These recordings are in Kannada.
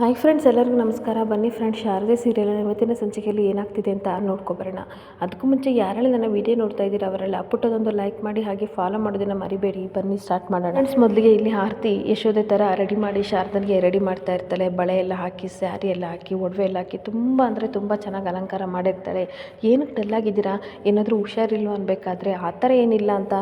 ಹಾಯ್ ಫ್ರೆಂಡ್ಸ್, ಎಲ್ಲರಿಗೂ ನಮಸ್ಕಾರ. ಬನ್ನಿ ಫ್ರೆಂಡ್ಸ್, ಶಾರದೆ ಸೀರಿಯಲ್ ಇವತ್ತಿನ ಸಂಚಿಕೆಯಲ್ಲಿ ಏನಾಗ್ತಿದೆ ಅಂತ ನೋಡ್ಕೊಬರೋಣ. ಅದಕ್ಕೂ ಮುಂಚೆ ಯಾರೆಲ್ಲ ನನ್ನ ವಿಡಿಯೋ ನೋಡ್ತಾ ಇದ್ದೀರಾ, ಅವರೆಲ್ಲ ಪುಟ್ಟದೊಂದು ಲೈಕ್ ಮಾಡಿ ಹಾಗೆ ಫಾಲೋ ಮಾಡೋದನ್ನು ಮರಿಬೇಡಿ. ಬನ್ನಿ ಸ್ಟಾರ್ಟ್ ಮಾಡೋಣ. ಫ್ರೆಂಡ್ಸ್ ಮೊದಲಿಗೆ ಇಲ್ಲಿ ಆರತಿ ಯಶೋದೆ ಥರ ರೆಡಿ ಮಾಡಿ ಶಾರದನಿಗೆ ರೆಡಿ ಮಾಡ್ತಾ ಇರ್ತಾಳೆ. ಬಳೆ ಎಲ್ಲ ಹಾಕಿ ಸ್ಯಾರಿ ಎಲ್ಲ ಹಾಕಿ, ಒಡವೆ ಎಲ್ಲ ಹಾಕಿ, ತುಂಬ ಅಂದರೆ ತುಂಬ ಚೆನ್ನಾಗಿ ಅಲಂಕಾರ ಮಾಡಿರ್ತಾಳೆ. ಏನಕ್ಕೆ ಡಲ್ಲಾಗಿದ್ದೀರಾ? ಏನಾದರೂ ಹುಷಾರಿಲ್ವ ಅನ್ಬೇಕಾದ್ರೆ ಆ ಥರ ಏನಿಲ್ಲ ಅಂತ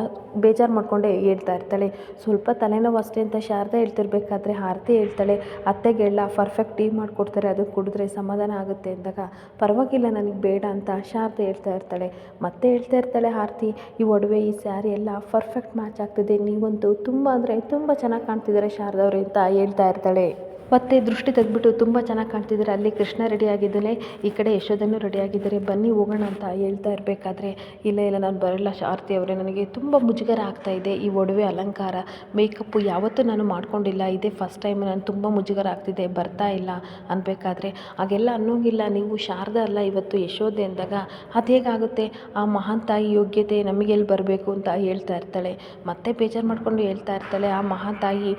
ಬೇಜಾರು ಮಾಡ್ಕೊಂಡೇ ಹೇಳ್ತಾ ಇರ್ತಾಳೆ. ಸ್ವಲ್ಪ ತಲೆನೋವು ಅಷ್ಟೇ ಅಂತ ಶಾರದೆ ಹೇಳ್ತಿರ್ಬೇಕಾದ್ರೆ ಆರತಿ ಹೇಳ್ತಾಳೆ, ಅತ್ತೆಗೆಲ್ಲ ಪರ್ಫೆಕ್ಟ್ ಟೀ ಮಾಡಿಕೊಡ್ತಾರೆ ಅದು ಕುಡಿದ್ರೆ ಸಮಾಧಾನ ಆಗುತ್ತೆ ಅಂದಾಗ, ಪರವಾಗಿಲ್ಲ ನನಗೆ ಬೇಡ ಅಂತ ಶಾರದೆ ಹೇಳ್ತಾ ಇರ್ತಾಳೆ. ಮತ್ತೆ ಹೇಳ್ತಾ ಇರ್ತಾಳೆ, ಆರತಿ, ಈ ಒಡವೆ, ಈ ಸ್ಯಾರಿ ಎಲ್ಲ ಪರ್ಫೆಕ್ಟ್ ಮ್ಯಾಚ್ ಆಗ್ತಿದೆ, ನೀವಂತೂ ತುಂಬ ಅಂದರೆ ತುಂಬ ಚೆನ್ನಾಗಿ ಕಾಣ್ತಿದ್ದಾರೆ ಶಾರದವ್ರೆ ಅಂತ ಹೇಳ್ತಾ ಇರ್ತಾಳೆ. ಮತ್ತೆ ದೃಷ್ಟಿ ತೆಗೆದ್ಬಿಟ್ಟು ತುಂಬ ಚೆನ್ನಾಗಿ ಕಾಣ್ತಿದ್ದಾರೆ. ಅಲ್ಲಿ ಕೃಷ್ಣ ರೆಡಿ ಆಗಿದ್ದಾನೆ. ಈ ಕಡೆ ಯಶೋಧನೂ ರೆಡಿ ಆಗಿದ್ದಾರೆ. ಬನ್ನಿ ಹೋಗೋಣ ಅಂತ ಹೇಳ್ತಾ ಇರಬೇಕಾದ್ರೆ, ಇಲ್ಲ ಇಲ್ಲ, ನಾನು ಬರಲ್ಲ ಶಾರತಿ ಅವರೇ, ನನಗೆ ತುಂಬ ಮುಜುಗರ ಆಗ್ತಾ ಇದೆ ಈ ಒಡವೆ ಅಲಂಕಾರ. ಮೇಕಪ್ಪು ಯಾವತ್ತೂ ನಾನು ಮಾಡ್ಕೊಂಡಿಲ್ಲ. ಇದೇ ಫಸ್ಟ್ ಟೈಮ್ ನಾನು ತುಂಬ ಮುಜುಗರ ಆಗ್ತಿದೆ. ಬರ್ತಾ ಇಲ್ಲ ಅನ್ಬೇಕಾದ್ರೆ. ಹಾಗೆಲ್ಲ ಅನ್ನೋಂಗಿಲ್ಲ. ನೀವು ಶಾರದ ಅಲ್ಲ, ಇವತ್ತು ಯಶೋಧೆ ಅಂದಾಗ ಅದು ಹೇಗಾಗುತ್ತೆ? ಆ ಮಹಾನ್ ತಾಯಿ ಯೋಗ್ಯತೆ ನಮಗೆಲ್ಲಿ ಬರಬೇಕು ಅಂತ ಹೇಳ್ತಾ ಇರ್ತಾಳೆ. ಮತ್ತೆ ಬೇಜಾರು ಮಾಡಿಕೊಂಡು ಹೇಳ್ತಾ ಇರ್ತಾಳೆ. ಆ ಮಹಾನ್ ತಾಯಿ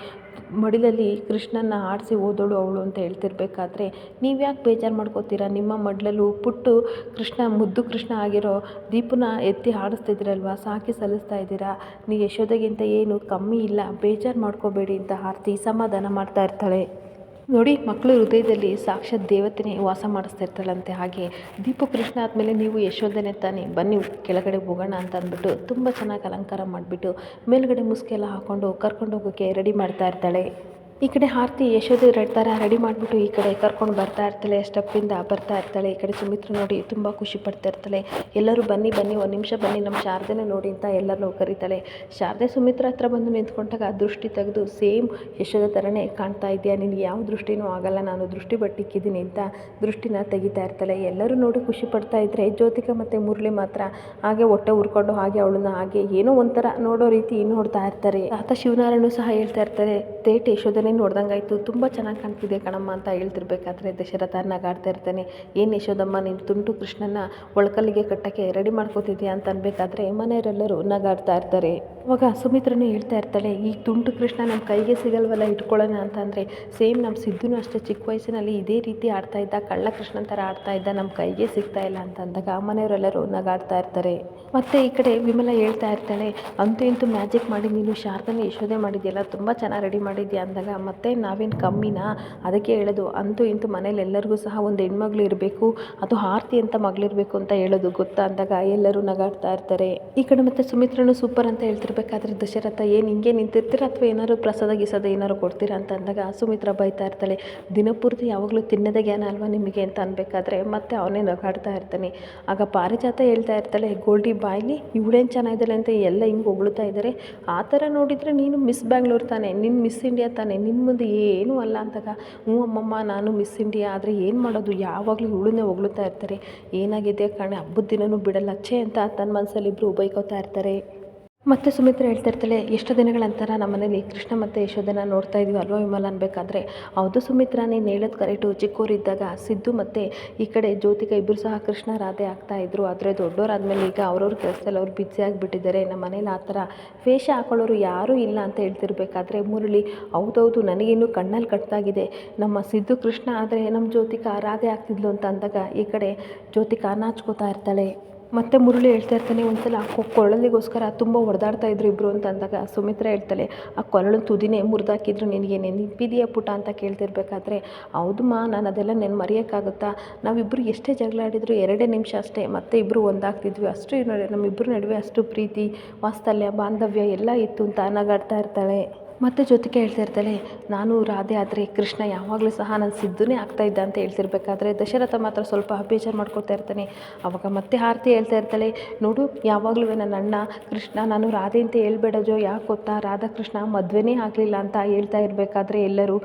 ಮಡಿಲಲ್ಲಿ ಕೃಷ್ಣನ ಆಡಿಸಿ ಓದೋಳು ಅವಳು ಅಂತ ಹೇಳ್ತಿರ್ಬೇಕಾದ್ರೆ ನೀವು ಯಾಕೆ ಬೇಜಾರು ಮಾಡ್ಕೋತೀರಾ? ನಿಮ್ಮ ಮಡ್ಲಲ್ಲೂ ಪುಟ್ಟು ಕೃಷ್ಣ, ಮುದ್ದು ಕೃಷ್ಣ ಆಗಿರೋ ದೀಪನ ಎತ್ತಿ ಆಡಿಸ್ತಿದ್ರಲ್ವ? ಸಾಕಿ ಸಲ್ಲಿಸ್ತಾ ಇದ್ದೀರಾ? ನೀವು ಯಶೋದಗಿಂತ ಏನು ಕಮ್ಮಿ ಇಲ್ಲ. ಬೇಜಾರು ಮಾಡ್ಕೋಬೇಡಿ ಅಂತ ಆರತಿ ಸಮಾಧಾನ ಮಾಡ್ತಾ ಇರ್ತಾಳೆ. ನೋಡಿ, ಮಕ್ಕಳು ಹೃದಯದಲ್ಲಿ ಸಾಕ್ಷಾತ್ ದೇವತೆನೇ ವಾಸ ಮಾಡಿಸ್ತಾ ಇರ್ತಾಳಂತೆ ಹಾಗೆ ದೀಪ ಕೃಷ್ಣ ಆದಮೇಲೆ ನೀವು ಯಶೋಧನೆ ತಾನೆ, ಬನ್ನಿ ಕೆಳಗಡೆ ಹೋಗೋಣ ಅಂತ ಅಂದ್ಬಿಟ್ಟು ತುಂಬ ಚೆನ್ನಾಗಿ ಅಲಂಕಾರ ಮಾಡಿಬಿಟ್ಟು ಮೇಲುಗಡೆ ಮುಸುಕೆಲ್ಲ ಹಾಕ್ಕೊಂಡು ಕರ್ಕೊಂಡು ಹೋಗೋಕ್ಕೆ ರೆಡಿ ಮಾಡ್ತಾ ಇರ್ತಾಳೆ. ಈ ಕಡೆ ಆರತಿ ಯಶೋದೆ ರೆಡ್ ಥರ ರೆಡಿ ಮಾಡಿಬಿಟ್ಟು ಈ ಕಡೆ ಕರ್ಕೊಂಡು ಬರ್ತಾ ಇರ್ತಾಳೆ ಸ್ಟೆಪ್ಪಿಂದ ಬರ್ತಾ ಇರ್ತಾಳೆ, ಈ ಕಡೆ ಸುಮಿತ್ರ ನೋಡಿ ತುಂಬ ಖುಷಿ ಪಡ್ತಾ ಇರ್ತಾಳೆ. ಎಲ್ಲರೂ ಬನ್ನಿ ಬನ್ನಿ, ಒಂದು ನಿಮಿಷ ಬನ್ನಿ ನಮ್ಮ ಶಾರದೆನೇ ನೋಡಿ ಅಂತ ಎಲ್ಲರನ್ನೂ ಕರೀತಾಳೆ. ಶಾರದೆ ಸುಮಿತ್ರ ಹತ್ರ ಬಂದು ನಿಂತ್ಕೊಂಡಾಗ ದೃಷ್ಟಿ ತೆಗೆದು ಸೇಮ್ ಯಶೋದ ಥರನೇ ಕಾಣ್ತಾ ಇದೆಯಾ, ನಿನಗೆ ಯಾವ ದೃಷ್ಟಿನೂ ಆಗಲ್ಲ, ನಾನು ದೃಷ್ಟಿ ಬಟ್ಟಿಕ್ಕಿದ್ದೀನಿ ಅಂತ ದೃಷ್ಟಿನ ತೆಗಿತಾ ಇರ್ತಾಳೆ. ಎಲ್ಲರೂ ನೋಡಿ ಖುಷಿ ಪಡ್ತಾ ಇದ್ದರೆ ಜ್ಯೋತಿಕ ಮತ್ತು ಮುರಳಿ ಮಾತ್ರ ಹಾಗೆ ಹೊಟ್ಟೆ ಉರ್ಕೊಂಡು, ಹಾಗೆ ಅವಳನ್ನ ಹಾಗೆ ಏನೋ ಒಂಥರ ನೋಡೋ ರೀತಿ ನೋಡ್ತಾ ಇರ್ತಾರೆ. ಆತ ಶಿವನಾರಾಯಣ ಸಹ ಹೇಳ್ತಾ ಇರ್ತಾರೆ, ತೇಟ್ ಯಶೋಧನೆ ನೋಡ್ದಂಗಾಯ್ತು ತುಂಬ ಚೆನ್ನಾಗಿ ಕಾಣ್ತಿದೆ ಕಣಮ್ಮ ಅಂತ ಹೇಳ್ತಿರ್ಬೇಕಾದ್ರೆ ದಶರಥ ನಗಾಡ್ತಾ ಇರ್ತಾನೆ. ಏನು ಯಶೋದಮ್ಮ ನೀನು ತುಂಟು ಕೃಷ್ಣನ ಒಳಕಲ್ಲಿಗೆ ಕಟ್ಟಕ್ಕೆ ರೆಡಿ ಮಾಡ್ಕೋತಿದ್ಯಾ ಅಂತ ಅನ್ಬೇಕಾದ್ರೆ ಮನೆಯವರೆಲ್ಲರೂ ನಗಾಡ್ತಾ ಇರ್ತಾರೆ. ಅವಾಗ ಸುಮಿತ್ರನು ಹೇಳ್ತಾ ಇರ್ತಾಳೆ, ಈ ತುಂಟು ಕೃಷ್ಣ ನಮ್ಮ ಕೈಗೆ ಸಿಗಲ್ವಲ್ಲ, ಇಟ್ಕೊಳ್ಳೋಣ ಅಂತ ಅಂದರೆ ಸೇಮ್ ನಮ್ಮ ಸಿದ್ಧನೂ ಅಷ್ಟೇ ಚಿಕ್ಕ ವಯಸ್ಸಿನಲ್ಲಿ ಇದೇ ರೀತಿ ಆಡ್ತಾ ಇದ್ದ ಕಳ್ಳ ಕೃಷ್ಣನ ಥರ ಆಡ್ತಾ ಇದ್ದ ನಮ್ಮ ಕೈಗೆ ಸಿಗ್ತಾ ಇಲ್ಲ ಅಂತ ಅಂದಾಗ ಮನೆಯವರೆಲ್ಲರೂ ನಗಾಡ್ತಾ ಇರ್ತಾರೆ. ಮತ್ತು ಈ ಕಡೆ ವಿಮಲ ಹೇಳ್ತಾ ಇರ್ತಾಳೆ, ಅಂತೂ ಇಂತೂ ಮ್ಯಾಜಿಕ್ ಮಾಡಿ ನೀನು ಶಾರದನ ಯಶೋದೆ ಮಾಡಿದ್ಯಲ್ಲ, ತುಂಬ ಚೆನ್ನಾಗಿ ರೆಡಿ ಮಾಡಿದ್ಯಾ ಅಂದಾಗ ಮತ್ತೆ ನಾವೇನು ಕಮ್ಮಿನಾ? ಅದಕ್ಕೆ ಹೇಳೋದು, ಅಂತೂ ಇಂತೂ ಮನೇಲಿ ಎಲ್ಲರಿಗೂ ಸಹ ಒಂದು ಹೆಣ್ಮಗಳು ಇರಬೇಕು, ಅದು ಆರತಿ ಅಂತ ಮಗಳಿರಬೇಕು ಅಂತ ಹೇಳೋದು ಗೊತ್ತಾ ಅಂದಾಗ ಎಲ್ಲರೂ ನಗಾಡ್ತಾ ಇರ್ತಾರೆ. ಈ ಕಡೆ ಮತ್ತು ಸುಮಿತ್ರನು ಸೂಪರ್ ಅಂತ ಹೇಳ್ತಿರ್ಬೇಕಾದ್ರೆ ದಶರಥ ಏನು ಹಿಂಗೆ ನಿಂತಿರ್ತೀರ ಅಥವಾ ಏನಾದ್ರು ಪ್ರಸಾದ ಗಿಸದ ಏನಾದ್ರು ಕೊಡ್ತೀರಾ ಅಂತ ಅಂದಾಗ ಸುಮಿತ್ರ ಬೈತಾ ಇರ್ತಾಳೆ ದಿನಪೂರ್ತಿ ಯಾವಾಗಲೂ ತಿನ್ನೋದೇ ಜ್ಞಾನ ಅಲ್ವಾ ನಿಮಗೆ ಅಂತ ಅನ್ಬೇಕಾದ್ರೆ ಮತ್ತೆ ಅವನೇ ನಗಾಡ್ತಾ ಇರ್ತಾನೆ. ಆಗ ಪಾರಿಜಾತ ಹೇಳ್ತಾ ಇರ್ತಾಳೆ, ಗೋಲ್ಡಿ ಬಾಯ್ಲಿ, ಇವಳೇನು ಚೆನ್ನಾಗಿದ್ದಾಳೆ ಅಂತ ಎಲ್ಲ ಹಿಂಗೆ ಹೊಗಳುತ್ತಾ ಇದ್ದಾರೆ ಆ ಥರ ನೋಡಿದರೆ ನೀನು ಮಿಸ್ ಬ್ಯಾಂಗ್ಳೂರ್ ತಾನೆ ನಿನ್ನ ಮಿಸ್ ಇಂಡಿಯಾ ತಾನೆ ನಿನ್ನ ಮುಂದೆ ಏನೂ ಅಲ್ಲ ಅಂದಾಗ, ಹ್ಞೂ ಅಮ್ಮಮ್ಮ, ನಾನು ಮಿಸ್ ಇಂಡಿಯಾ ಆದರೆ ಏನು ಮಾಡೋದು? ಯಾವಾಗಲೂ ಇವಳನ್ನೇ ಹೊಗಳ್ತಾ ಇರ್ತಾರೆ. ಏನಾಗಿದೆ ಕಣೆ? ಹಬ್ಬದ ದಿನವೂ ಬಿಡಲ್ಲ. ಛೇ ಅಂತ ತನ್ನ ಮನಸ್ಸಲ್ಲಿ ಇಬ್ಬರು ಬೈಕೋತಾ ಇರ್ತಾರೆ. ಮತ್ತು ಸುಮಿತ್ರ ಹೇಳ್ತಾ ಇರ್ತಾಳೆ, ಎಷ್ಟು ದಿನಗಳ ನಂತರ ನಮ್ಮ ಮನೇಲಿ ಕೃಷ್ಣ ಮತ್ತು ಯಶೋಧನ ನೋಡ್ತಾ ಇದೀವಿ ಅಲ್ವಾ ವಿಮಲ ಅನ್ಬೇಕಾದ್ರೆ? ಹೌದು ಸುಮಿತ್ರ, ನೀನು ಹೇಳೋದು ಕರೆಕ್ಟು ಚಿಕ್ಕೋರಿದ್ದಾಗ ಸಿದ್ದು ಮತ್ತು ಈ ಕಡೆ ಜ್ಯೋತಿಕ ಇಬ್ಬರು ಸಹ ಕೃಷ್ಣ ರಾಧೆ ಆಗ್ತಾ ಇದ್ರು. ಆದರೆ ದೊಡ್ಡವರಾದ್ಮೇಲೆ ಈಗ ಅವ್ರವ್ರ ಕೆಲಸದಲ್ಲಿ ಅವ್ರು ಬ್ಯುಸಿ ಆಗಿಬಿಟ್ಟಿದ್ದಾರೆ. ನಮ್ಮ ಮನೇಲಿ ಆ ಥರ ವೇಷ ಹಾಕೊಳ್ಳೋರು ಯಾರೂ ಇಲ್ಲ ಅಂತ ಹೇಳ್ತಿರ್ಬೇಕಾದ್ರೆ ಮುರಳಿ, ಹೌದೌದು ನನಗಿನ್ನೂ ಕಣ್ಣಲ್ಲಿ ಕಟ್ಟಾಗಿದೆ. ನಮ್ಮ ಸಿದ್ದು ಕೃಷ್ಣ ಆದರೆ ನಮ್ಮ ಜ್ಯೋತಿಕ ರಾಧೆ ಆಗ್ತಿದ್ಲು ಅಂತ ಅಂದಾಗ ಈ ಕಡೆ ಜ್ಯೋತಿಕ ನಾಚ್ಕೋತಾ ಇರ್ತಾಳೆ. ಮತ್ತು ಮುರುಳಿ ಹೇಳ್ತಾ ಇರ್ತಾನೆ, ಒಂದ್ಸಲ ಆ ಕೊಳಲಿಗೋಸ್ಕರ ತುಂಬ ಹೊಡೆದಾಡ್ತಾ ಇದ್ರು ಇಬ್ಬರು ಅಂತ ಅಂದಾಗ ಸುಮಿತ್ರ ಹೇಳ್ತಾಳೆ, ಆ ಕೊರಳು ತುದಿನೇ ಮುರಿದಾಕಿದ್ರು ನಿನಗೆ ನೆನಪಿದೆಯಾ ಪುಟ ಅಂತ ಕೇಳ್ತಿರ್ಬೇಕಾದ್ರೆ. ಹೌದು ಮಾ, ನಾನು ಅದೆಲ್ಲ ನೆನ್ ಮರೆಯೋಕ್ಕಾಗುತ್ತಾ? ನಾವಿಬ್ಬರು ಎಷ್ಟೇ ಜಗಳ ಆಡಿದ್ರು ಎರಡೇ ನಿಮಿಷ ಅಷ್ಟೇ, ಮತ್ತೆ ಇಬ್ಬರು ಒಂದಾಗ್ತಿದ್ವಿ. ಅಷ್ಟು ನಮ್ಮಿಬ್ಬರ ನಡುವೆ ಅಷ್ಟು ಪ್ರೀತಿ, ವಾತ್ಸಲ್ಯ, ಬಾಂಧವ್ಯ ಎಲ್ಲ ಇತ್ತು ಅಂತ ನಗಾಡ್ತಾ ಇರ್ತಾಳೆ. ಮತ್ತು ಜೊತೆಗೆ ಹೇಳ್ತಾ ಇರ್ತಾಳೆ, ನಾನು ರಾಧೆ ಆದರೆ ಕೃಷ್ಣ ಯಾವಾಗಲೂ ಸಹ ನಾನು ಸಿದ್ಧನೇ ಆಗ್ತಾಯಿದ್ದ ಅಂತ ಹೇಳ್ತಿರ್ಬೇಕಾದ್ರೆ ದಶರಥ ಮಾತ್ರ ಸ್ವಲ್ಪ ಬೇಜಾರು ಮಾಡ್ಕೊಳ್ತಾ ಇರ್ತಾನೆ. ಅವಾಗ ಮತ್ತೆ ಆರತಿ ಹೇಳ್ತಾ ಇರ್ತಾಳೆ, ನೋಡು, ಯಾವಾಗಲೂ ನನ್ನ ಅಣ್ಣ ಕೃಷ್ಣ, ನಾನು ರಾಧೆ ಅಂತ ಹೇಳ್ಬೇಡಜೋ, ಯಾಕೆ ಗೊತ್ತಾ? ರಾಧಾಕೃಷ್ಣ ಮದುವೆನೇ ಆಗಲಿಲ್ಲ ಅಂತ ಹೇಳ್ತಾ ಇರಬೇಕಾದ್ರೆ ಎಲ್ಲರೂ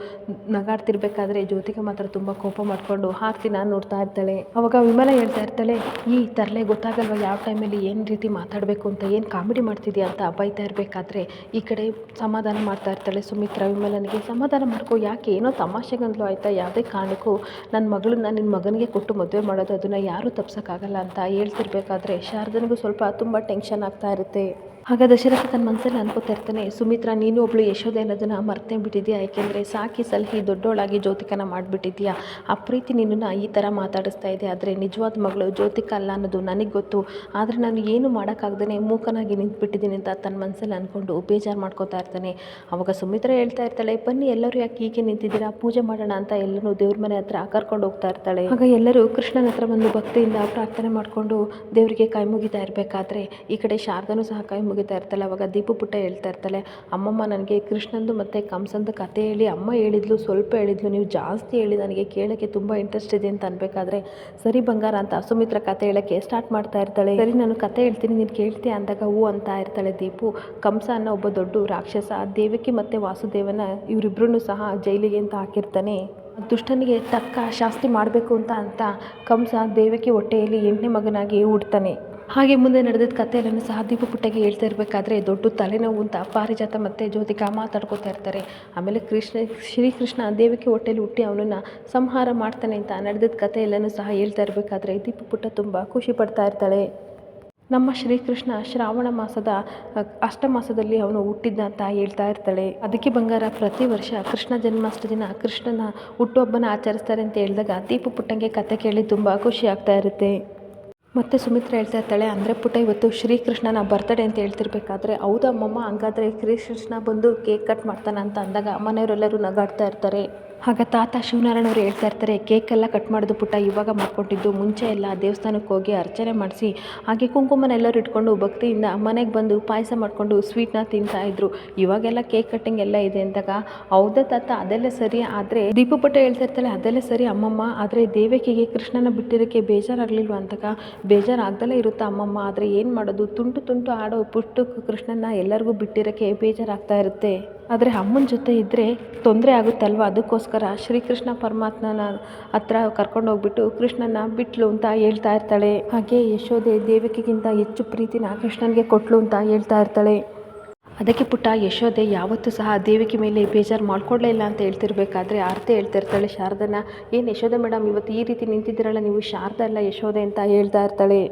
ನಗಾಡ್ತಿರ್ಬೇಕಾದ್ರೆ ಜ್ಯೋತಿಗೆ ಮಾತ್ರ ತುಂಬ ಕೋಪ ಮಾಡಿಕೊಂಡು ಆರತಿನ ನೋಡ್ತಾ ಇರ್ತಾಳೆ. ಅವಾಗ ವಿಮಲ ಹೇಳ್ತಾ ಇರ್ತಾಳೆ, ಈ ತರಲೆ ಗೊತ್ತಾಗಲ್ವ ಯಾವ ಟೈಮಲ್ಲಿ ಏನು ರೀತಿ ಮಾತಾಡಬೇಕು ಅಂತ, ಏನು ಕಾಮಿಡಿ ಮಾಡ್ತಿದ್ಯಾ ಅಂತ ಬೈತಾ ಇರಬೇಕಾದ್ರೆ ಈ ಕಡೆ ಸಮಾಧಾನ ಮಾಡ್ತಾ ಇರ್ತಾಳೆ, ಸುಮಿತ್ರ ನನಗೆ ಸಮಾಧಾನ ಮಾಡ್ಕೋ, ಯಾಕೆ? ಏನೋ ತಮಾಷೆಗಂದ್ಲು ಆಯಿತಾ? ಯಾವುದೇ ಕಾರಣಕ್ಕೂ ನನ್ನ ಮಗಳನ್ನ ನಿನ್ನ ಮಗನಿಗೆ ಕೊಟ್ಟು ಮದುವೆ ಮಾಡೋದು, ಅದನ್ನು ಯಾರೂ ತಪ್ಸೋಕ್ಕಾಗಲ್ಲ ಅಂತ ಹೇಳ್ತಿರ್ಬೇಕಾದ್ರೆ ಶಾರದನಿಗೂ ಸ್ವಲ್ಪ ತುಂಬ ಟೆನ್ಷನ್ ಆಗ್ತಾ ಇರುತ್ತೆ. ಆಗ ದಶರಥ ತನ್ನ ಮನಸ್ಸಲ್ಲಿ ಅನ್ಕೋತಾ ಇರ್ತಾನೆ, ಸುಮಿತ್ರಾ, ನೀನು ಒಬ್ಳು ಯಶೋದೆ ಅನ್ನೋದನ್ನ ಮರ್ತೇ ಬಿಟ್ಟಿದ್ಯಾ ಯಾಕೆಂದರೆ ಸಾಕಿ ಸಲಹಿ ದೊಡ್ಡೋಳಾಗಿ ಜ್ಯೋತಿಕನ ಮಾಡಿಬಿಟ್ಟಿದ್ಯಾ ಆ ಪ್ರೀತಿ ನಿನ್ನನ್ನು ಈ ಥರ ಮಾತಾಡಿಸ್ತಾ ಇದೆ. ಆದರೆ ನಿಜವಾದ ಮಗಳು ಜ್ಯೋತಿಕ ಅಲ್ಲ ಅನ್ನೋದು ನನಗೆ ಗೊತ್ತು. ಆದರೆ ನಾನು ಏನು ಮಾಡೋಕ್ಕಾಗ್ದೇ ಮೂಕನಾಗಿ ನಿಂತ್ಬಿಟ್ಟಿದ್ದೀನಿ ಅಂತ ತನ್ನ ಮನಸ್ಸಲ್ಲಿ ಅಂದ್ಕೊಂಡು ಬೇಜಾರು ಮಾಡ್ಕೋತಾ ಇರ್ತಾನೆ. ಅವಾಗ ಸುಮಿತ್ರಾ ಹೇಳ್ತಾ ಇರ್ತಾಳೆ, ಬನ್ನಿ, ಎಲ್ಲರೂ ಯಾಕೆ ಹೀಗೆ ನಿಂತಿದ್ದೀರಾ? ಪೂಜೆ ಮಾಡೋಣ ಅಂತ ಎಲ್ಲರೂ ದೇವ್ರ ಮನೆ ಹತ್ರ ಕರ್ಕೊಂಡು ಹೋಗ್ತಾ ಇರ್ತಾಳೆ. ಆಗ ಎಲ್ಲರೂ ಕೃಷ್ಣನ ಹತ್ರ ಬಂದು ಭಕ್ತಿಯಿಂದ ಪ್ರಾರ್ಥನೆ ಮಾಡಿಕೊಂಡು ದೇವರಿಗೆ ಕೈ ಮುಗಿತಾ ಇರಬೇಕಾದ್ರೆ ಈ ಕಡೆ ಶಾರದನೂ ಸಹ ಕೈ ಮುಗಿತಾ ಇರ್ತಾಳೆ, ಅವಾಗ ದೀಪು ಪುಟ್ಟ ಹೇಳ್ತಾ ಇರ್ತಾಳೆ, ಅಮ್ಮಮ್ಮ, ನನಗೆ ಕೃಷ್ಣಂದು ಮತ್ತು ಕಂಸಂದು ಕತೆ ಹೇಳಿ, ಅಮ್ಮ ಹೇಳಿದ್ಲು, ಸ್ವಲ್ಪ ಹೇಳಿದ್ಲು, ನೀವು ಜಾಸ್ತಿ ಹೇಳಿ, ನನಗೆ ಕೇಳೋಕ್ಕೆ ತುಂಬ ಇಂಟ್ರೆಸ್ಟ್ ಇದೆ ಅಂತ ಅನ್ಬೇಕಾದ್ರೆ, ಸರಿ ಬಂಗಾರ ಅಂತ ಸುಮಿತ್ರ ಕತೆ ಹೇಳೋಕ್ಕೆ ಸ್ಟಾರ್ಟ್ ಮಾಡ್ತಾ ಇರ್ತಾಳೆ. ಸರಿ, ನಾನು ಕತೆ ಹೇಳ್ತೀನಿ, ನೀನು ಕೇಳ್ತೀಯ ಅಂದಾಗ ಹೂ ಅಂತ ಇರ್ತಾಳೆ ದೀಪು. ಕಂಸ ಅನ್ನೋ ಒಬ್ಬ ದೊಡ್ಡ ರಾಕ್ಷಸ, ದೇವಕಿ ಮತ್ತು ವಾಸುದೇವನ ಇವರಿಬ್ಬರೂ ಸಹ ಜೈಲಿಗೆ ಅಂತ ಹಾಕಿರ್ತಾನೆ. ದುಷ್ಟನಿಗೆ ತಕ್ಕ ಶಾಸ್ತಿ ಮಾಡಬೇಕು ಅಂತ ಅಂತ ಕಂಸ ದೇವಕಿ ಹೊಟ್ಟೆಯಲ್ಲಿ ಎಂಟನೇ ಮಗನಾಗಿ ಹುಡ್ತಾನೆ ಹಾಗೆ ಮುಂದೆ ನಡೆದಿದ್ದ ಕಥೆಯಲ್ಲೂ ಸಹ ದೀಪ ಪುಟ್ಟಗೆ ಹೇಳ್ತಾ ಇರಬೇಕಾದ್ರೆ ದೊಡ್ಡ ತಲೆನೋವು ಅಂತ ಪಾರಿಜಾತ ಮತ್ತು ಜ್ಯೋತಿಕಾ ಮಾತಾಡ್ಕೋತಾ ಇರ್ತಾರೆ. ಆಮೇಲೆ ಕೃಷ್ಣ, ಶ್ರೀಕೃಷ್ಣ ದೇವಿಕೆ ಹೊಟ್ಟೆಯಲ್ಲಿ ಹುಟ್ಟಿ ಅವನನ್ನು ಸಂಹಾರ ಮಾಡ್ತಾನೆ ಅಂತ ನಡೆದಿದ್ದ ಕಥೆ ಸಹ ಹೇಳ್ತಾ ಇರಬೇಕಾದ್ರೆ ದೀಪ ಪುಟ್ಟ ತುಂಬ ಖುಷಿ ಪಡ್ತಾ ಇರ್ತಾಳೆ. ನಮ್ಮ ಶ್ರೀಕೃಷ್ಣ ಶ್ರಾವಣ ಮಾಸದ ಅಷ್ಟಮಾಸದಲ್ಲಿ ಅವನು ಹುಟ್ಟಿದ್ದ ಅಂತ ಹೇಳ್ತಾ ಇರ್ತಾಳೆ. ಅದಕ್ಕೆ ಬಂಗಾರ ಪ್ರತಿ ವರ್ಷ ಕೃಷ್ಣ ಜನ್ಮಾಷ್ಟ ದಿನ ಕೃಷ್ಣನ ಹುಟ್ಟುಹಬ್ಬನ ಆಚರಿಸ್ತಾರೆ ಅಂತ ಹೇಳಿದಾಗ ದೀಪು ಪುಟ್ಟಂಗೆ ಕತೆ ಕೇಳಿ ತುಂಬ ಖುಷಿ ಆಗ್ತಾ ಇರುತ್ತೆ. ಮತ್ತೆ ಸುಮಿತ್ರ ಹೇಳ್ತಾ ಇರ್ತಾಳೆ, ಅಂದರೆ ಪುಟ್ಟ ಇವತ್ತು ಶ್ರೀಕೃಷ್ಣನ ಬರ್ತಡೇ ಅಂತ ಹೇಳ್ತಿರ್ಬೇಕಾದ್ರೆ, ಹೌದಾ ಅಮ್ಮಮ್ಮ ಹಂಗಾದ್ರೆ ಶ್ರೀಕೃಷ್ಣ ಬಂದು ಕೇಕ್ ಕಟ್ ಮಾಡ್ತಾನೆ ಅಂತ ಅಂದಾಗ ಮನೆಯವರೆಲ್ಲರೂ ನಗಾಡ್ತಾ ಇರ್ತಾರೆ. ಆಗ ತಾತ ಶಿವನಾರಾಯಣವ್ರು ಹೇಳ್ತಾ ಇರ್ತಾರೆ, ಕೇಕೆಲ್ಲ ಕಟ್ ಮಾಡೋದು ಪುಟ್ಟ ಇವಾಗ ಮಾಡ್ಕೊಟ್ಟಿದ್ದು, ಮುಂಚೆ ಎಲ್ಲ ದೇವಸ್ಥಾನಕ್ಕೆ ಹೋಗಿ ಅರ್ಚನೆ ಮಾಡಿಸಿ, ಹಾಗೆ ಕುಂಕುಮನ ಎಲ್ಲರೂ ಇಟ್ಕೊಂಡು ಭಕ್ತಿಯಿಂದ ಮನೆಗೆ ಬಂದು ಪಾಯಸ ಮಾಡಿಕೊಂಡು ಸ್ವೀಟ್ನ ತಿಂತಾ ಇದ್ರು. ಇವಾಗೆಲ್ಲ ಕೇಕ್ ಕಟ್ಟಿಂಗ್ ಎಲ್ಲ ಇದೆ ಅಂದಾಗ, ಹೌದಾ ತಾತ? ಅದೆಲ್ಲ ಸರಿ, ಆದರೆ ದೀಪ ಪುಟ್ಟ ಹೇಳ್ತಾ ಇರ್ತಾಳೆ, ಅದೆಲ್ಲ ಸರಿ ಅಮ್ಮಮ್ಮ, ಆದರೆ ದೇವಕಿಗೆ ಕೃಷ್ಣನ ಬಿಟ್ಟಿರೋಕ್ಕೆ ಬೇಜಾರಾಗಲಿಲ್ವ? ಅಂದಾಗ, ಬೇಜಾರಾಗ್ದಲೇ ಇರುತ್ತಾ ಅಮ್ಮಮ್ಮ, ಆದರೆ ಏನು ಮಾಡೋದು? ತುಂಟು ತುಂಟು ಆಡೋ ಪುಟ್ಟು ಕೃಷ್ಣನ ಎಲ್ಲರಿಗೂ ಬಿಟ್ಟಿರೋಕ್ಕೆ ಬೇಜಾರಾಗ್ತಾ ಇರುತ್ತೆ. ಆದರೆ ಅಮ್ಮನ ಜೊತೆ ಇದ್ದರೆ ತೊಂದರೆ ಆಗುತ್ತಲ್ವ? ಅದಕ್ಕೋಸ್ಕರ ಶ್ರೀಕೃಷ್ಣ ಪರಮಾತ್ಮನ ಹತ್ರ ಕರ್ಕೊಂಡು ಹೋಗ್ಬಿಟ್ಟು ಕೃಷ್ಣನ ಬಿಟ್ಲು ಅಂತ ಹೇಳ್ತಾ ಇರ್ತಾಳೆ. ಹಾಗೆ ಯಶೋದೆ ದೇವಕಿಗಿಂತ ಹೆಚ್ಚು ಪ್ರೀತಿನ ಕೃಷ್ಣನಿಗೆ ಕೊಟ್ಲು ಅಂತ ಹೇಳ್ತಾ ಇರ್ತಾಳೆ. ಅದಕ್ಕೆ ಪುಟ್ಟ ಯಶೋದೆ ಯಾವತ್ತೂ ಸಹ ದೇವಿಕೆ ಮೇಲೆ ಬೇಜಾರು ಮಾಡ್ಕೊಡ್ಲೇ ಇಲ್ಲ ಅಂತ ಹೇಳ್ತಿರ್ಬೇಕಾದ್ರೆ ಆರತಿ ಹೇಳ್ತಿರ್ತಾಳೆ ಶಾರದನ. ಏನು ಯಶೋದೆ ಮೇಡಮ್, ಇವತ್ತು ಈ ರೀತಿ ನಿಂತಿದ್ದೀರಲ್ಲ, ನೀವು ಶಾರದ ಅಲ್ಲ ಯಶೋದೆ ಅಂತ ಹೇಳ್ತಾ ಇರ್ತಾಳೆ.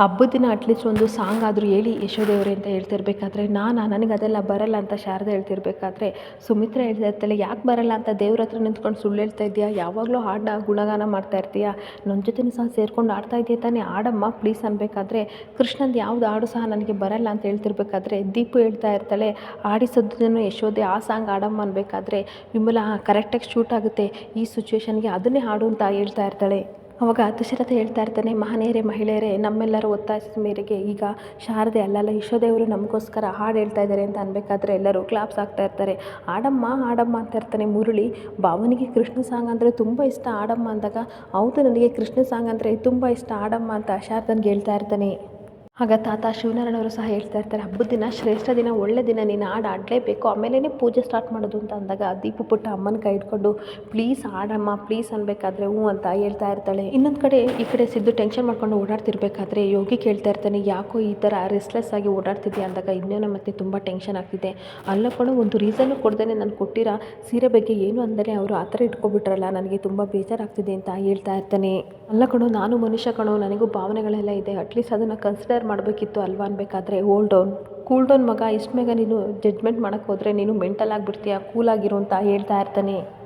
ಹಬ್ಬದ ದಿನ ಅಟ್ಲೀಸ್ಟ್ ಒಂದು ಸಾಂಗ್ ಆದರೂ ಹೇಳಿ ಯಶೋದೇವ್ರೆ ಅಂತ ಹೇಳ್ತಿರ್ಬೇಕಾದ್ರೆ, ನಾನು, ನನಗೆ ಅದೆಲ್ಲ ಬರಲ್ಲ ಅಂತ ಶಾರದೆ ಹೇಳ್ತಿರ್ಬೇಕಾದ್ರೆ, ಸುಮಿತ್ರ ಹೇಳ್ತಾ ಇರ್ತಾಳೆ ಯಾಕೆ ಬರಲ್ಲ ಅಂತ ದೇವ್ರ ಹತ್ರ ನಿಂತ್ಕೊಂಡು ಸುಳ್ಳು ಹೇಳ್ತಾ ಇದೆಯಾ ಯಾವಾಗಲೂ ಹಾಡ, ಗುಣಗಾನ ಮಾಡ್ತಾ ಇರ್ತೀಯಾ? ನನ್ನ ಜೊತೆನೂ ಸಹ ಸೇರ್ಕೊಂಡು ಆಡ್ತಾ ಇದೆಯಾ ತಾನೇ? ಆಡಮ್ಮ ಪ್ಲೀಸ್ ಅನ್ಬೇಕಾದ್ರೆ, ಕೃಷ್ಣಂದು ಯಾವ್ದು ಹಾಡು ಸಹ ನನಗೆ ಬರಲ್ಲ ಅಂತ ಹೇಳ್ತಿರ್ಬೇಕಾದ್ರೆ, ದೀಪು ಹೇಳ್ತಾ ಇರ್ತಾಳೆ ಆಡಿಸೋದನ್ನು ಯಶೋದೆ ಆ ಸಾಂಗ್ ಆಡಮ್ಮ ಅನ್ಬೇಕಾದ್ರೆ, ವಿಮಲ ಕರೆಕ್ಟಾಗಿ ಶೂಟ್ ಆಗುತ್ತೆ. ಈ ಸಿಚುವೇಶನ್ಗೆ ಅದನ್ನೇ ಹಾಡು ಅಂತ ಹೇಳ್ತಾ ಇರ್ತಾಳೆ. ಅವಾಗ ದಶರಥ ಹೇಳ್ತಾ ಇರ್ತಾನೆ, ಮಹನೀಯರೇ, ಮಹಿಳೆಯರೇ, ನಮ್ಮೆಲ್ಲರ ಒತ್ತಾಯದ ಮೇರೆಗೆ ಈಗ ಶಾರದೆ ಅಲ್ಲಲ್ಲ ಯಶೋದೇವರು ನಮಗೋಸ್ಕರ ಹಾಡು ಹೇಳ್ತಾ ಇದ್ದಾರೆ ಅಂತ ಅನ್ಬೇಕಾದ್ರೆ ಎಲ್ಲರೂ ಕ್ಲಾಪ್ಸ್ ಆಗ್ತಾ ಇರ್ತಾರೆ. ಆಡಮ್ಮ ಆಡಮ್ಮ ಅಂತ ಇರ್ತಾನೆ ಮುರುಳಿ. ಭಾವನಿಗೆ ಕೃಷ್ಣ ಸಾಂಗ್ ಅಂದರೆ ತುಂಬ ಇಷ್ಟ. ಆಡಮ್ಮ ಅಂದಾಗ, ಹೌದು, ನನಗೆ ಕೃಷ್ಣ ಸಾಂಗ್ ಅಂದರೆ ತುಂಬ ಇಷ್ಟ. ಆಡಮ್ಮ ಅಂತ ಶಾರದನ್ಗೆ ಹೇಳ್ತಾ ಇರ್ತಾನೆ. ಆಗ ತಾತ ಶಿವನಾರಾಯಣವರು ಸಹ ಹೇಳ್ತಾ ಇರ್ತಾರೆ, ಹಬ್ಬದ ದಿನ, ಶ್ರೇಷ್ಠ ದಿನ, ಒಳ್ಳೆ ದಿನ, ನೀನು ಹಾಡು ಆಡಲೇಬೇಕು ಆಮೇಲೆ ಪೂಜೆ ಸ್ಟಾರ್ಟ್ ಮಾಡೋದು ಅಂತ ಅಂದಾಗ ದೀಪು ಪುಟ್ಟ ಅಮ್ಮನ ಕೈ ಹಿಡ್ಕೊಂಡು ಪ್ಲೀಸ್ ಆಡಮ್ಮ ಪ್ಲೀಸ್ ಅನ್ಬೇಕಾದ್ರೆ ಹ್ಞೂ ಅಂತ ಹೇಳ್ತಾ ಇರ್ತಾಳೆ. ಇನ್ನೊಂದು ಕಡೆ ಈ ಕಡೆ ಸಿದ್ದು ಟೆನ್ಷನ್ ಮಾಡ್ಕೊಂಡು ಓಡಾಡ್ತಿರ್ಬೇಕಾದ್ರೆ ಯೋಗಿ ಕೇಳ್ತಾ ಇರ್ತಾನೆ, ಯಾಕೋ ಈ ಥರ ರೆಸ್ಲೆಸ್ ಆಗಿ ಓಡಾಡ್ತಿದ್ದೆ ಅಂದಾಗ ಇನ್ನೂ ಮತ್ತೆ ತುಂಬ ಟೆನ್ಷನ್ ಆಗ್ತಿದೆ. ಅಲ್ಲ ಕೂಡ ಒಂದು ರೀಸನ್ನು ಕೊಡ್ದೇ ನಾನು ಕೊಟ್ಟಿರೋ ಸೀರೆ ಬಗ್ಗೆ ಏನು ಅಂದರೆ, ಅವರು ಆ ಥರ ಇಟ್ಕೊಬಿಟ್ರಲ್ಲ, ನನಗೆ ತುಂಬ ಬೇಜಾರಾಗ್ತಿದೆ ಅಂತ ಹೇಳ್ತಾ ಇರ್ತಾನೆ. ಅಲ್ಲ ಕಣೋ, ನಾನು ಮನುಷ್ಯ ಕಣೋ, ನನಗೂ ಭಾವನೆಗಳೆಲ್ಲ ಇದೆ. ಅಟ್ಲೀಸ್ಟ್ ಅದನ್ನು ಕನ್ಸಿಡರ್ ಮಾಡಬೇಕಿತ್ತು ಅಲ್ವಾ ಅನ್ಬೇಕಾದ್ರೆ. ಓಲ್ಡ್ ಡೌನ್ ಕೂಲ್ ಡೌನ್ ಮಗ, ಇಷ್ಟು ಬೇಗ ನೀನು ಜಡ್ಜ್ಮೆಂಟ್ ಮಾಡೋಕ್ಕೆ ನೀನು ಮೆಂಟಲ್ ಆಗಿಬಿಡ್ತೀಯ ಕೂಲಾಗಿರು ಅಂತ ಹೇಳ್ತಾ ಇರ್ತಾನೆ.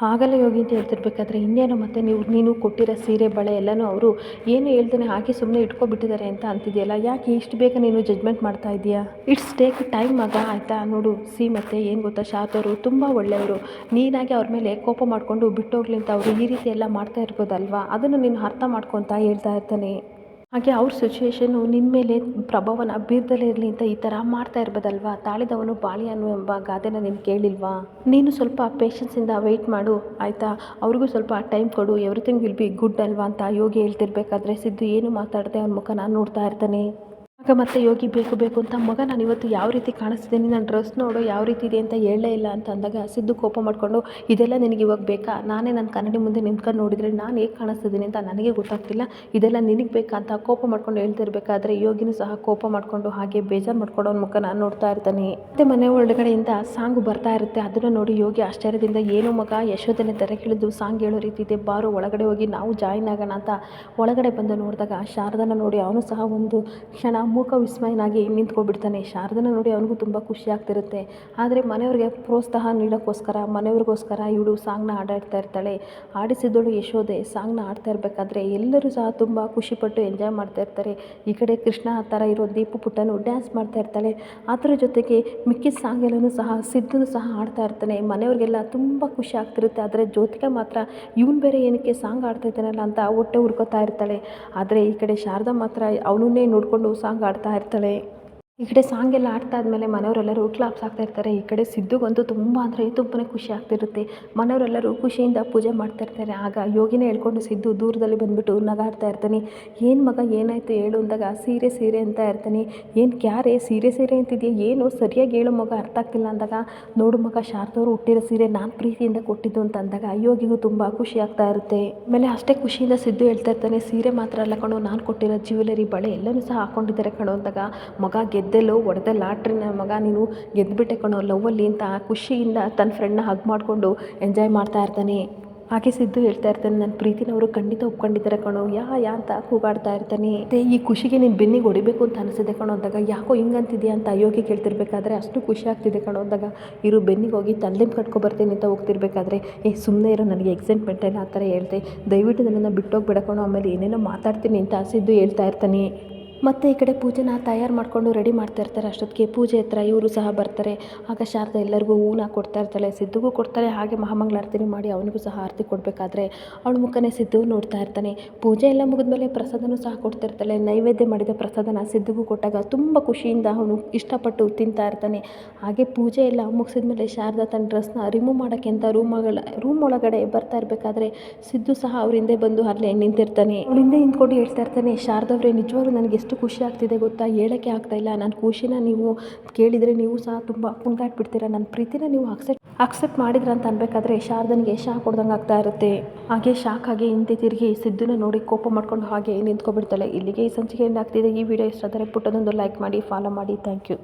ಆಗಲ್ಲ ಯೋಗಿ ಅಂತ ಹೇಳ್ತಿರ್ಬೇಕಾದ್ರೆ ಇನ್ನೇನು ಮತ್ತೆ ನೀವು, ನೀನು ಕೊಟ್ಟಿರೋ ಸೀರೆ, ಬಳೆ ಎಲ್ಲನೂ ಅವರು ಏನು ಹೇಳ್ತಾನೆ ಹಾಕಿ ಸುಮ್ಮನೆ ಇಟ್ಕೊಬಿಟ್ಟಿದ್ದಾರೆ ಅಂತ ಅಂತಿದೆಯಲ್ಲ, ಯಾಕೆ ಇಷ್ಟು ಬೇಗ ನೀನು ಜಜ್ಮೆಂಟ್ ಮಾಡ್ತಾ ಇದೀಯಾ ಇಟ್ಸ್ ಟೇಕ್ ಟೈಮ್ ಮಗ, ಆಯಿತಾ? ನೋಡು, ಸಿ ಮತ್ತೆ ಏನು ಗೊತ್ತಾ? ಶಾರದವರು ತುಂಬ ಒಳ್ಳೆಯವರು. ನೀನಾಗಿ ಅವ್ರ ಮೇಲೆ ಕೋಪ ಮಾಡಿಕೊಂಡು ಬಿಟ್ಟೋಗ್ಲಿ ಅಂತ ಅವರು ಈ ರೀತಿ ಎಲ್ಲ ಮಾಡ್ತಾ ಇರ್ಬೋದಲ್ವಾ? ಅದನ್ನು ನೀನು ಅರ್ಥ ಮಾಡ್ಕೊತ ಹೇಳ್ತಾ ಇರ್ತಾನೆ. ಹಾಗೆ ಅವ್ರ ಸಿಚುವೇಷನ್ನು ನಿನ್ನ ಮೇಲೆ ಪ್ರಭಾವನ ಬೀರ್ದಲೇ ಇರಲಿ ಅಂತ ಈ ಥರ ಮಾಡ್ತಾ ಇರ್ಬೋದಲ್ವಾ? ತಾಳಿದವನು ಬಾಳಿ ಅನ್ನೋ ಎಂಬ ಗಾದೆನ ನೀನು ಕೇಳಿಲ್ವಾ? ನೀನು ಸ್ವಲ್ಪ ಪೇಷನ್ಸಿಂದ ವೆಯ್ಟ್ ಮಾಡು, ಆಯಿತಾ? ಅವ್ರಿಗೂ ಸ್ವಲ್ಪ ಟೈಮ್ ಕೊಡು ಎವ್ರಿಥಿಂಗ್ ವಿಲ್ ಬಿ ಗುಡ್ ಅಲ್ವಾ ಅಂತ ಯೋಗಿ ಹೇಳ್ತಿರ್ಬೇಕಾದ್ರೆ ಸಿದ್ದು ಏನು ಮಾತಾಡದೆ ಅವ್ನ ಮುಖ ನಾನು ನೋಡ್ತಾ ಇರ್ತಾನೆ. ಆಗ ಮತ್ತೆ ಯೋಗಿ, ಬೇಕು ಬೇಕು ಅಂತ ಮಗ, ನಾನು ಇವತ್ತು ಯಾವ ರೀತಿ ಕಾಣಿಸ್ತಿದ್ದೀನಿ? ನನ್ನ ಡ್ರೆಸ್ ನೋಡು, ಯಾವ ರೀತಿ ಇದೆ ಅಂತ ಹೇಳಲೇ ಇಲ್ಲ ಅಂತ ಅಂದಾಗ ಸಿದ್ದು ಕೋಪ ಮಾಡಿಕೊಂಡು, ಇದೆಲ್ಲ ನಿನಗೆ ಇವಾಗ ಬೇಕಾ? ನಾನೇ ನನ್ನ ಕನ್ನಡಿ ಮುಂದೆ ನಿಂತ್ಕೊಂಡು ನೋಡಿದರೆ ನಾನು ಹೇಗೆ ಕಾಣಿಸ್ತಿದ್ದೀನಿ ಅಂತ ನನಗೆ ಗೊತ್ತಾಗ್ತಿಲ್ಲ. ಇದೆಲ್ಲ ನಿನಗೆ ಬೇಕಾ? ಅಂತ ಕೋಪ ಮಾಡ್ಕೊಂಡು ಹೇಳ್ತಿರ್ಬೇಕಾದ್ರೆ ಯೋಗಿನೂ ಸಹ ಕೋಪ ಮಾಡಿಕೊಂಡು ಹಾಗೆ ಬೇಜಾರು ಮಾಡ್ಕೊಂಡು ಅವ್ನ ಮುಖ ನಾನು ನೋಡ್ತಾ ಇರ್ತಾನೆ. ಮತ್ತೆ ಮನೆ ಒಳಗಡೆಯಿಂದ ಸಾಂಗ್ ಬರ್ತಾ ಇರುತ್ತೆ. ಅದನ್ನು ನೋಡಿ ಯೋಗಿ ಆಶ್ಚರ್ಯದಿಂದ, ಏನು ಮಗ, ಯಶೋಧನೆ ತೆರೆಗಿಳಿದು ಸಾಂಗ್ ಹೇಳೋ ರೀತಿ ಇದೆ. ಬಾರು, ಒಳಗಡೆ ಹೋಗಿ ನಾವು ಜಾಯಿನ್ ಆಗೋಣ ಅಂತ ಒಳಗಡೆ ಬಂದು ನೋಡಿದಾಗ ಶಾರದನ ನೋಡಿ ಅವನು ಸಹ ಒಂದು ಕ್ಷಣ ಮೂಕ ವಿಸ್ಮಯನಾಗಿ ನಿಂತ್ಕೊಬಿಡ್ತಾನೆ. ಶಾರದನ ನೋಡಿ ಅವನಿಗೂ ತುಂಬ ಖುಷಿ ಆಗ್ತಿರುತ್ತೆ. ಆದರೆ ಮನೆಯವ್ರಿಗೆ ಪ್ರೋತ್ಸಾಹ ನೀಡೋಕ್ಕೋಸ್ಕರ, ಮನೆಯವ್ರಿಗೋಸ್ಕರ ಇವಳು ಸಾಂಗ್ನ ಆಡಾಡ್ತಾ ಇರ್ತಾಳೆ. ಆಡಿಸಿದಳು ಯಶೋದೆ ಸಾಂಗ್ನ ಆಡ್ತಾ ಇರಬೇಕಾದ್ರೆ ಎಲ್ಲರೂ ಸಹ ತುಂಬ ಖುಷಿಪಟ್ಟು ಎಂಜಾಯ್ ಮಾಡ್ತಾ ಇರ್ತಾರೆ. ಈ ಕಡೆ ಕೃಷ್ಣ ಆ ಥರ ಇರೋ ದೀಪು ಪುಟ್ಟನು ಡ್ಯಾನ್ಸ್ ಮಾಡ್ತಾ ಇರ್ತಾಳೆ. ಅದರ ಜೊತೆಗೆ ಮಿಕ್ಕಿದ ಸಾಂಗ್ ಎಲ್ಲನೂ ಸಹ, ಸಿದ್ಧನೂ ಸಹ ಆಡ್ತಾ ಇರ್ತಾನೆ. ಮನೆಯವ್ರಿಗೆಲ್ಲ ತುಂಬ ಖುಷಿ ಆಗ್ತಿರುತ್ತೆ. ಆದರೆ ಜ್ಯೋತಿಕಾ ಮಾತ್ರ, ಇವನು ಬೇರೆ ಏನಕ್ಕೆ ಸಾಂಗ್ ಆಡ್ತಾ ಇದ್ದಾನಲ್ಲ ಅಂತ ಹೊಟ್ಟೆ ಹುರ್ಕೋತಾ ಇರ್ತಾಳೆ. ಆದರೆ ಈ ಕಡೆ ಶಾರದಾ ಮಾತ್ರ ಅವನನ್ನೇ ನೋಡಿಕೊಂಡು ಸಾಂಗ್ ಆಡ್ತಾ ಇರ್ತಾಳೆ ಈ ಕಡೆ ಸಾಂಗ್ ಎಲ್ಲ ಆಡ್ತಾ ಆದಮೇಲೆ ಮನೆಯವರೆಲ್ಲರೂ ಕ್ಲಾಪ್ಸ್ ಆಗ್ತಾ ಇರ್ತಾರೆ. ಈ ಕಡೆ ಸಿದ್ದುಗಂತೂ ತುಂಬ ಅಂದರೆ ತುಂಬಾ ಖುಷಿ ಆಗ್ತಿರುತ್ತೆ. ಮನೆಯವರೆಲ್ಲರೂ ಖುಷಿಯಿಂದ ಪೂಜೆ ಮಾಡ್ತಾ ಇರ್ತಾರೆ. ಆಗ ಯೋಗಿನೇ ಹೇಳ್ಕೊಂಡು ಸಿದ್ದು ದೂರದಲ್ಲಿ ಬಂದುಬಿಟ್ಟು ನಗಾಡ್ತಾ ಇರ್ತಾನೆ. ಏನು ಮಗ, ಏನಾಯಿತು ಹೇಳು ಅಂದಾಗ, ಸೀರೆ ಸೀರೆ ಅಂತ ಇರ್ತಾನೆ. ಏನು, ಕ್ಯಾರೆ? ಸೀರೆ ಸೀರೆ ಅಂತಿದೆಯಾ? ಏನು? ಸರಿಯಾಗಿ ಹೇಳು ಮಗ, ಅರ್ಥ ಆಗ್ತಿಲ್ಲ ಅಂದಾಗ, ನೋಡು ಮಗ ಶಾರದವ್ರು ಹುಟ್ಟಿರೋ ಸೀರೆ ನಾನು ಪ್ರೀತಿಯಿಂದ ಕೊಟ್ಟಿದ್ದು ಅಂತ ಅಂದಾಗ, ಯೋಗಿಗೂ ತುಂಬ ಖುಷಿ ಆಗ್ತಾ ಇರುತ್ತೆ. ಆಮೇಲೆ ಅಷ್ಟೇ ಖುಷಿಯಿಂದ ಸಿದ್ದು ಹೇಳ್ತಾ ಇರ್ತಾನೆ, ಸೀರೆ ಮಾತ್ರ ಅಲ್ಲ ಕಣೋ, ನಾನು ಕೊಟ್ಟಿರೋ ಜ್ಯುವೆಲರಿ ಬಳೆ ಎಲ್ಲನೂ ಸಹ ಹಾಕೊಂಡಿದ್ದಾರೆ ಕಣೋ ಅಂದಾಗ, ಮಗ ಗೆದ್ದೆಲ್ಲೋ ಒಡೆದ ಲಾಟ್ರಿ ನನ್ನ ಮಗ ನೀನು ಗೆದ್ದುಬಿಟ್ಟೆ ಕಣೋ ಲವ್ವಲ್ಲಿ ಅಂತ ಖುಷಿಯಿಂದ ತನ್ನ ಫ್ರೆಂಡ್ನ ಹಗ್ ಮಾಡಿಕೊಂಡು ಎಂಜಾಯ್ ಮಾಡ್ತಾ ಇರ್ತಾನೆ. ಹಾಗೆ ಸಿದ್ದು ಹೇಳ್ತಾ ಇರ್ತಾನೆ ನನ್ನ ಪ್ರೀತಿನವರು ಖಂಡಿತ ಒಪ್ಕೊಂಡಿದ್ದಾರೆ ಕಣೋ, ಯಾ ಯಾ ಅಂತ ಕೂಗಾಡ್ತಾ ಇರ್ತಾನೆ. ಮತ್ತು ಈ ಖುಷಿಗೆ ನೀನು ಬೆನ್ನಿಗೆ ಹೊಡಿಬೇಕು ಅಂತ ಅನಿಸಿದೆ ಕಣೋ ಅಂದಾಗ, ಯಾಕೋ ಹಿಂಗಂತಿದ್ಯಾ ಅಂತ ಅಯೋಗಿ ಕೇಳ್ತಿರ್ಬೇಕಾದ್ರೆ ಅಷ್ಟು ಖುಷಿ ಆಗ್ತಿದೆ ಕಣೋ ಅಂದಾಗ, ಇರು ಬೆನ್ನಿಗೆ ಹೋಗಿ ತಲೆಮ್ ಕಟ್ಕೊ ಬರ್ತೀನಿ ಅಂತ ಹೋಗ್ತಿರ್ಬೇಕಾದ್ರೆ, ಏ ಸುಮ್ಮನೆ ಇರೋ, ನನಗೆ ಎಕ್ಸೈಟ್ಮೆಂಟ್ ಎಲ್ಲ ಆ ಥರ ಹೇಳ್ತೆ. ದಯವಿಟ್ಟು ನನ್ನನ್ನು ಬಿಟ್ಟೋಗ್ಬೇಡ ಕಣೋ, ಆಮೇಲೆ ಏನೇನೋ ಮಾತಾಡ್ತೀನಿ ಅಂತ ಸಿದ್ದು ಹೇಳ್ತಾ ಇರ್ತಾನೆ. ಮತ್ತು ಈ ಕಡೆ ಪೂಜೆನ ತಯಾರು ಮಾಡಿಕೊಂಡು ರೆಡಿ ಮಾಡ್ತಾ ಇರ್ತಾರೆ ಅಷ್ಟೊತ್ತಿಗೆ. ಪೂಜೆ ಹತ್ರ ಇವರು ಸಹ ಬರ್ತಾರೆ. ಆಗ ಶಾರದಾ ಎಲ್ಲರಿಗೂ ಹೂನ ಕೊಡ್ತಾ ಇರ್ತಾಳೆ. ಸಿದ್ದುಗೂ ಕೊಡ್ತಾರೆ ಹಾಗೆ ಮಹಾಮಂಗಳಾರತಿನೂ ಮಾಡಿ ಅವನಿಗೂ ಸಹ ಆರತಿ ಕೊಡಬೇಕಾದ್ರೆ ಅವಳ ಮುಖನೇ ಸಿದ್ದು ನೋಡ್ತಾ ಇರ್ತಾನೆ. ಪೂಜೆ ಎಲ್ಲ ಮುಗಿದ್ಮೇಲೆ ಪ್ರಸಾದನೂ ಸಹ ಕೊಡ್ತಾ ಇರ್ತಾಳೆ. ನೈವೇದ್ಯ ಮಾಡಿದ ಪ್ರಸಾದನ ಸಿದ್ದುಗೂ ಕೊಟ್ಟಾಗ ತುಂಬ ಖುಷಿಯಿಂದ ಅವನು ಇಷ್ಟಪಟ್ಟು ತಿಂತಾ ಇರ್ತಾನೆ. ಹಾಗೆ ಪೂಜೆ ಎಲ್ಲ ಮುಗಿಸಿದ ಮೇಲೆ ಶಾರದಾ ತನ್ನ ಡ್ರೆಸ್ನ ರಿಮೂವ್ ಮಾಡೋಕ್ಕೆ ಅಂತ ರೂಮಗಳ ರೂಮ್ ಒಳಗಡೆ ಬರ್ತಾ ಇರಬೇಕಾದ್ರೆ ಸಿದ್ದು ಸಹ ಅವ್ರ ಬಂದು ಅಲ್ಲೇ ನಿಂತಿರ್ತಾನೆ. ಅವಳಿಂದೆ ನಿಂತ್ಕೊಂಡು ಹೇಳ್ತಾ ಇರ್ತಾನೆ ಶಾರದವ್ರೆ ನಿಜವಾಗ್ಲೂ ನನಗೆ ಎಷ್ಟು ಖುಷಿ ಆಗ್ತಿದೆ ಗೊತ್ತಾ? ಹೇಳೋಕ್ಕೆ ಆಗ್ತಾ ಇಲ್ಲ. ನನ್ನ ಖುಷಿನ ನೀವು ಕೇಳಿದರೆ ನೀವು ಸಹ ತುಂಬ ಬಿಡ್ತೀರ ನನ್ನ ಪ್ರೀತಿನ ನೀವು ಅಕ್ಸೆಪ್ಟ್ ಅಕ್ಸೆಪ್ಟ್ ಮಾಡಿದ್ರ ಅಂತ ಅನ್ಬೇಕಾದ್ರೆ ಶಾರದನಿಗೆ ಶಾಕ್ ಹೊಡ್ದಂಗೆ ಆಗ್ತಾ ಇರುತ್ತೆ. ಹಾಗೆ ಶಾಕ್ ಆಗಿ ಹಿಂದೆ ತಿರುಗಿ ಸಿದ್ದನ ನೋಡಿ ಕೋಪ ಮಾಡ್ಕೊಂಡು ಹಾಗೆ ನಿಂತ್ಕೊಬಿಡ್ತಾಳೆ. ಇಲ್ಲಿಗೆ ಈ ಸಂಚಿಕೆ ಆಗ್ತಿದೆ. ಈ ವಿಡಿಯೋ ಇಷ್ಟ ಆದರೆ ಪುಟ್ಟದೊಂದು ಲೈಕ್ ಮಾಡಿ ಫಾಲೋ ಮಾಡಿ. Thank you